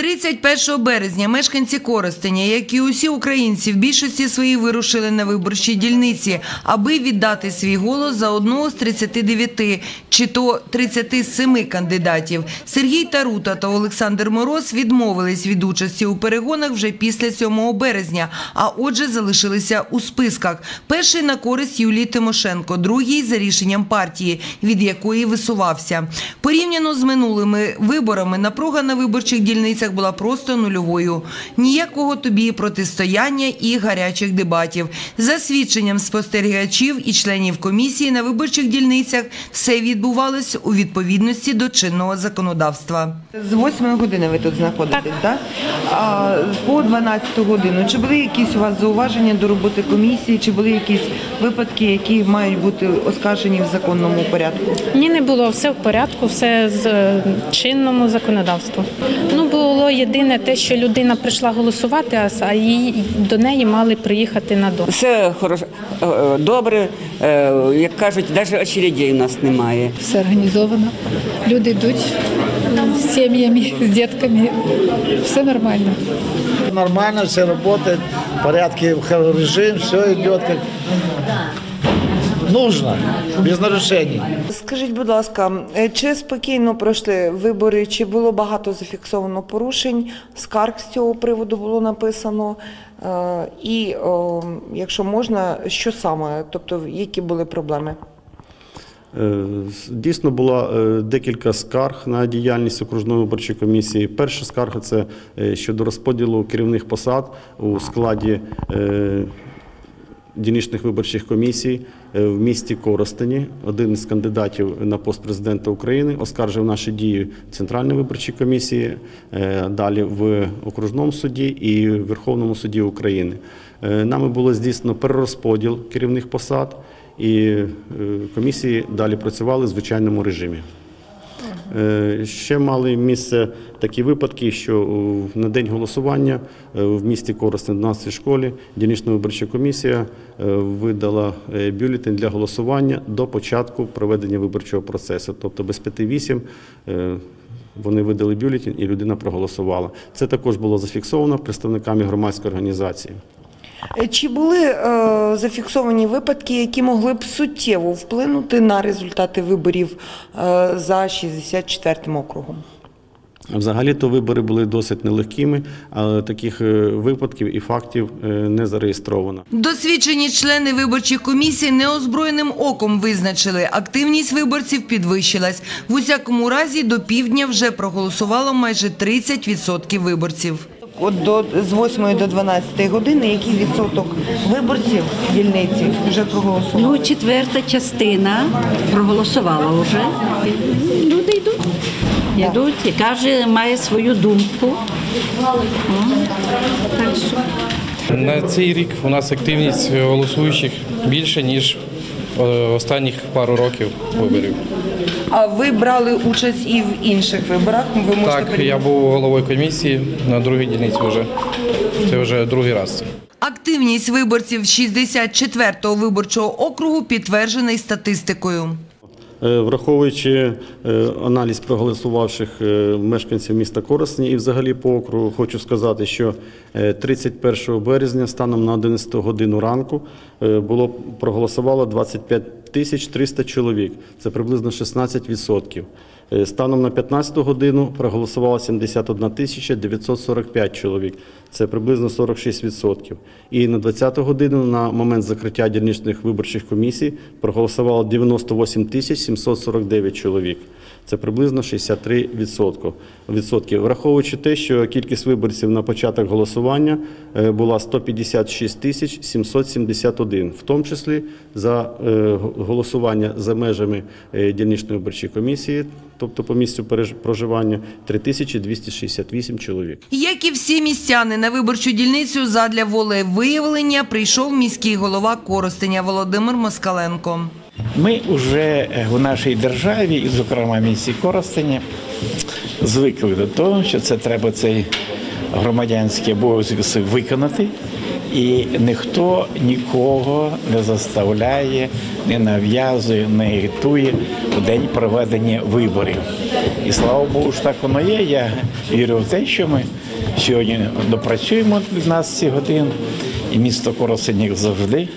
31 березня мешканці Коростеня, як і усі українці, в більшості своїй вирушили на виборчі дільниці, аби віддати свій голос за одного з 39 чи то 37 кандидатів. Сергій Тарута та Олександр Мороз відмовились від участі у перегонах вже після 7 березня, а отже залишилися у списках. Перший на користь Юлії Тимошенко, другий за рішенням партії, від якої висувався. Порівняно з минулими виборами напруга на виборчих дільницях була просто нульовою. Ніякого тобі протистояння і гарячих дебатів. За свідченням спостерігачів і членів комісії на виборчих дільницях все відбувалось у відповідності до чинного законодавства. З 8 години ви тут знаходитесь, так? А по 12 годину чи були якісь у вас зауваження до роботи комісії, чи були якісь випадки, які мають бути оскаржені в законному порядку? Ні, не було все в порядку, все з е, чинному законодавству. Ну було єдине те, що людина прийшла голосувати, а а її до неї мали приїхати на дом. Все хорошо, е, добре, е, як кажуть, навіть очередей у нас немає. все організовано. Люди йдуть з сім'ями, з дітками. Все нормально. Нормально, все работает, порядке, режим, все как нужно, без нарушений. Скажіть, будь ласка, е, чи спокійно пройшли вибори, чи було багато зафіксовано порушень, скарг з цього приводу було написано? Е, І, якщо можна, що саме, тобто які були проблеми? Е, Дійсно було декілька скарг на діяльність окружної виборчої комісії. Перша скарга це щодо розподілу керівних посад у складі дільничних виборчих комісій е, в місті Коростені. Один із кандидатів на пост президента України оскаржив наші дії в Центральній виборчій комісії, е, далі в окружному суді і в Верховному суді України. Е, Нами було здійснено перерозподіл керівних посад і комісії далі працювали в звичайному режимі. Е, Ще мали місце такі випадки, що на день голосування е, в місті Коростень, 12 школі, дільнична виборча комісія е, видала бюлетень для голосування до початку проведення виборчого процесу. Тобто без 5-8 е, вони видали бюлетень і людина проголосувала. Це також було зафіксовано представниками громадської організації. Е, Чи були е, зафіксовані випадки, які могли б суттєво вплинути на результати виборів е, за 64 округом? Взагалі-то вибори були досить нелегкими, але таких е, випадків і фактів е, не зареєстровано. Досвідчені члени виборчих комісій неозброєним оком визначили, активність виборців підвищилась. В усякому разі, до півдня вже проголосувало майже 30% виборців. От до з 8 до 12 години який відсоток виборців дільниці вже проголосували? Ну, четверта частина проголосувала вже. Люди йдуть. Йдуть, і кожен має свою думку. Так що. На цей рік у нас активність голосуючих більше, ніж останніх пару років виборів. А ви брали участь і в інших виборах? Ви можете Так, я був головою комісії на другій дільниці вже. Це вже другий раз. Активність виборців 64-го виборчого округу підтверджена й статистикою. Е, Враховуючи е, аналіз проголосувавших е, мешканців міста Корисні і взагалі по округу, хочу сказати, що е, 31 березня станом на 11 годину ранку було проголосувало 25 тисяч 300 чоловік. Це приблизно 16%. Е, Станом на 15 годину проголосувало 71 тисяча 945 чоловік. Це приблизно 46%. І на 20 годину на момент закриття дільничних виборчих комісій проголосувало 98 тисяч 749 чоловік. Це приблизно 63%. Відсотки. Враховуючи те, що кількість виборців на початок голосування е, була 156 тисяч 771, в тому числі за е, голосування за межами е, дільничної виборчої комісії, тобто по місцю проживання, 3268 чоловік. Як і всі містяни на виборчу дільницю задля волевиявлення прийшов міський голова Коростеня Володимир Москаленко. Ми вже в нашій державі, і, зокрема, в місті Коростені, звикли до того, що це треба цей громадянський обов'язок виконати, і ніхто нікого не заставляє, не нав'язує, не агітує у день проведення виборів. І слава Богу, що так воно є. Я вірю в те, що ми сьогодні допрацюємо 12 годин, і місто Коросень, як завжди,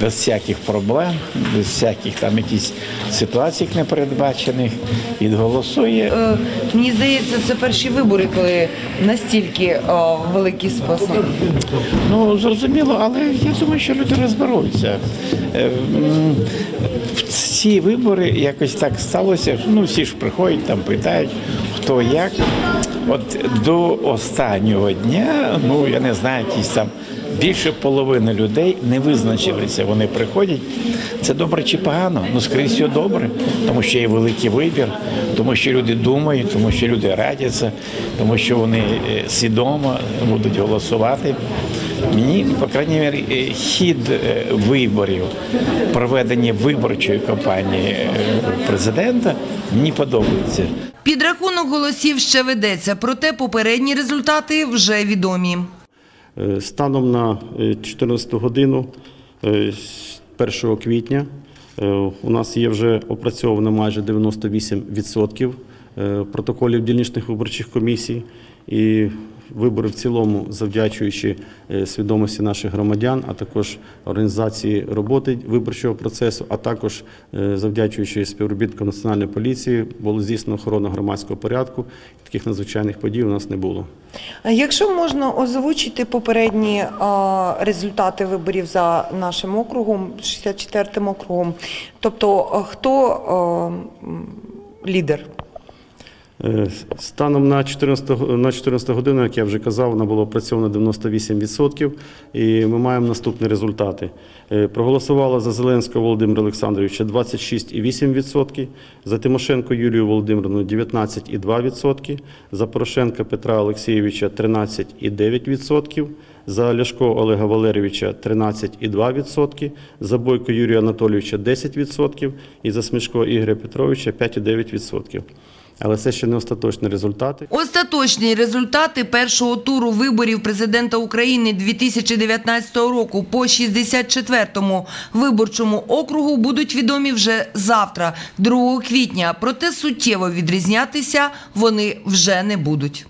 без всяких проблем, без всяких там якісь ситуацій непередбачених, відголосує. Е, Мені здається, це перші вибори, коли настільки е, великий спосіб. Ну, зрозуміло, але я думаю, що люди розберуться. Е, В ці вибори якось так сталося. Ну, всі ж приходять, там питають, хто як. От до останнього дня, ну я не знаю, якісь там більше половини людей не визначилися. Вони приходять. Це добре чи погано? Ну, скоріше всього, добре, тому що є великий вибір, тому що люди думають, тому що люди радяться, тому що вони е, свідомо будуть голосувати. Мені, по крайній мірі, е, хід е, виборів, проведення виборчої кампанії президента мені подобається. Підрахунок голосів ще ведеться, проте попередні результати вже відомі. Е, Станом на е, 14 годину е, 1 квітня е, у нас є вже опрацьовано майже 98% е, протоколів дільничних виборчих комісій. І вибори в цілому, завдячуючи е, свідомості наших громадян, а також організації роботи виборчого процесу, а також е, завдячуючи співробітникам національної поліції, було здійснено охорона громадського порядку. Таких надзвичайних подій у нас не було. Якщо можна озвучити попередні результати виборів за нашим округом, 64-м округом, тобто хто лідер? Е, Станом на 14, на 14 годину, як я вже казав, вона було опрацьовано 98%, і ми маємо наступні результати. Е, Проголосувало за Зеленського Володимира Олександровича 26,8%, за Тимошенко Юлію Володимировну 19,2%, за Порошенка Петра Олексійовича 13,9%, за Ляшко Олега Валерійовича 13,2%, за Бойко Юрія Анатолійовича 10% і за Смішко Ігоря Петровича 5,9%. Але це ще не остаточні результати. Остаточні результати першого туру виборів президента України 2019 року по 64-му виборчому округу будуть відомі вже завтра, 2 квітня. Проте суттєво відрізнятися вони вже не будуть.